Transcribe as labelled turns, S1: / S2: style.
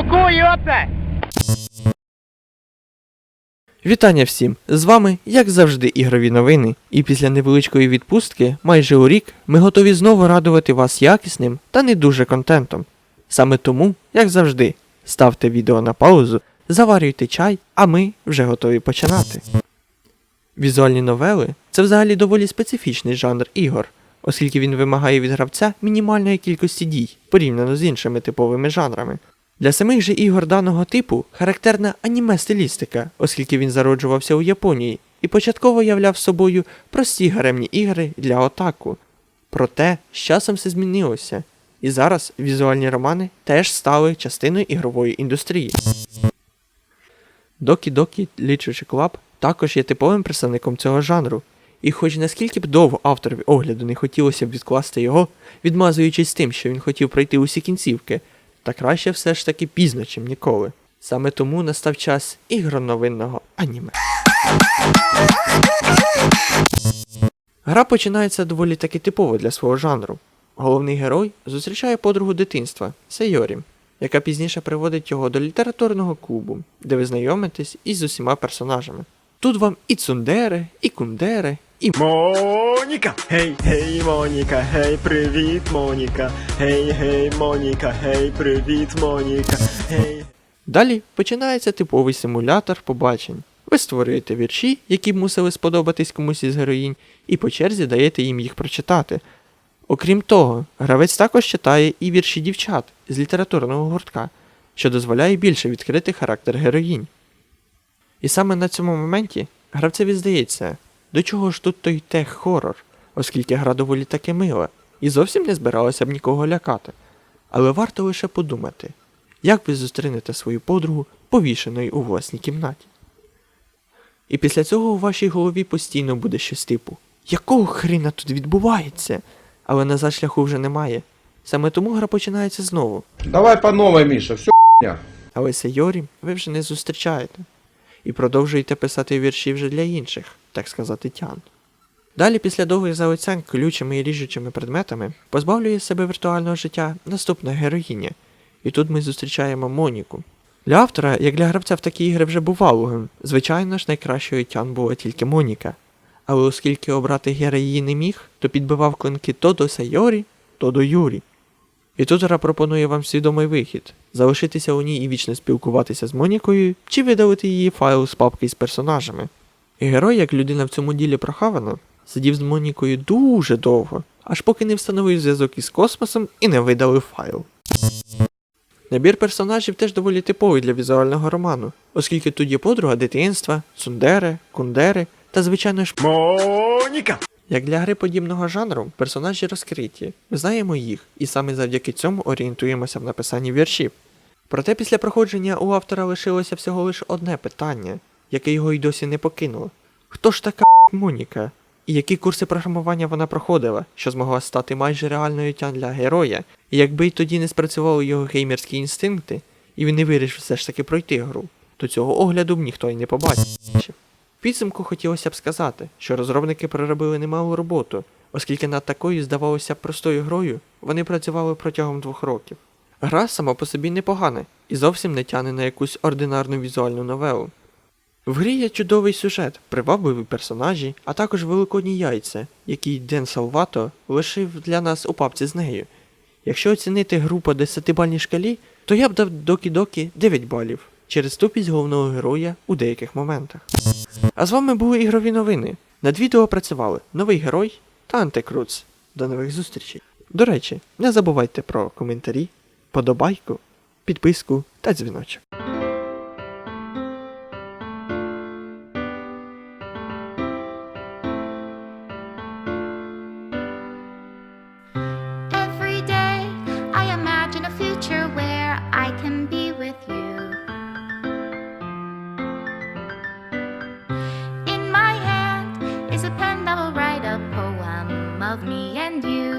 S1: cool, ёпта!
S2: Вітання всім! З вами, як завжди, ігрові новини. І після невеличкої відпустки, майже у рік, ми готові знову радувати вас якісним та не дуже контентом. Саме тому, як завжди, ставте відео на паузу, заварюйте чай, а ми вже готові починати. Візуальні новели це взагалі доволі специфічний жанр ігор, оскільки він вимагає від гравця мінімальної кількості дій порівняно з іншими типовими жанрами. Для самих же ігор даного типу характерна аніме стилістика, оскільки він зароджувався у Японії і початково являв собою прості гаремні ігри для отаку. Проте з часом все змінилося, і зараз візуальні романи теж стали частиною ігрової індустрії. Doki Doki Literature Club також є типовим представником цього жанру, і хоч наскільки б довго авторові огляду не хотілося б відкласти його, відмазуючись тим, що він хотів пройти усі кінцівки, та краще все ж таки пізно, чим ніколи. Саме тому настав час ігроновинного аніме. Гра починається доволі таки типово для свого жанру. Головний герой зустрічає подругу дитинства Сейорі, яка пізніше приводить його до літературного клубу, де ви знайомитесь із усіма персонажами. Тут вам і цундери, і кундери, і
S3: Моніка! Гей, гей, Моніка, гей, привіт, Моніка. Гей, гей, Моніка, гей, привіт, Моніка. Гей.
S2: Далі починається типовий симулятор побачень. Ви створюєте вірші, які б мусили сподобатись комусь із героїнь, і по черзі даєте їм їх прочитати. Окрім того, гравець також читає і вірші дівчат з літературного гуртка, що дозволяє більше відкрити характер героїнь. І саме на цьому моменті гравцеві здається, до чого ж тут той тех-хорор, оскільки гра доволі таки мила, і зовсім не збиралася б нікого лякати. Але варто лише подумати, як ви зустрінете свою подругу повішеною у власній кімнаті. І після цього у вашій голові постійно буде щось типу Якого хріна тут відбувається? Але назад шляху вже немає. Саме тому гра починається знову.
S4: Давай по новой, Миша, все.
S2: Але Сейорі ви вже не зустрічаєте. І продовжуєте писати вірші вже для інших, так сказати, тян. Далі, після довгих залицянь колючими і ріжучими предметами, позбавлює себе віртуального життя наступна героїня. І тут ми зустрічаємо Моніку. Для автора, як для гравця в такі ігри вже бувало, звичайно ж, найкращою тян була тільки Моніка. Але оскільки обрати героїні не міг, то підбивав клинки то до Сайорі, то до Юрі. І тут гра пропонує вам свідомий вихід залишитися у ній і вічно спілкуватися з Монікою, чи видалити її файл з папки з персонажами. І герой, як людина в цьому ділі прохавано, сидів з Монікою дуже довго, аж поки не встановив зв'язок із космосом і не видалив файл. Набір персонажів теж доволі типовий для візуального роману, оскільки тут є подруга дитинства, цундери, кундери та, звичайно ж,
S3: Моніка!
S2: Як для гри подібного жанру, персонажі розкриті, знаємо їх, і саме завдяки цьому орієнтуємося в написанні віршів. Проте після проходження у автора лишилося всього лише одне питання, яке його й досі не покинуло. Хто ж така Моніка? І які курси програмування вона проходила, що змогла стати майже реальною тян для героя, і якби й тоді не спрацювали його геймерські інстинкти, і він не вирішив все ж таки пройти гру, то цього огляду б ніхто й не побачив. Підсумку хотілося б сказати, що розробники проробили немалу роботу, оскільки над такою, здавалося простою грою вони працювали протягом двох років. Гра сама по собі непогана і зовсім не тяне на якусь ординарну візуальну новелу. В грі є чудовий сюжет, привабливі персонажі, а також великодні яйця, які Ден Салвато лишив для нас у папці з нею. Якщо оцінити гру по 10-бальній шкалі, то я б дав Докі Докі 9 балів через тупість головного героя у деяких моментах. А з вами були ігрові новини. Над відео працювали новий герой та Антикруц. До нових зустрічей. До речі, не забувайте про коментарі, подобайку, підписку та дзвіночок.
S5: Every day I imagine a future where I can be with you. Of me and you.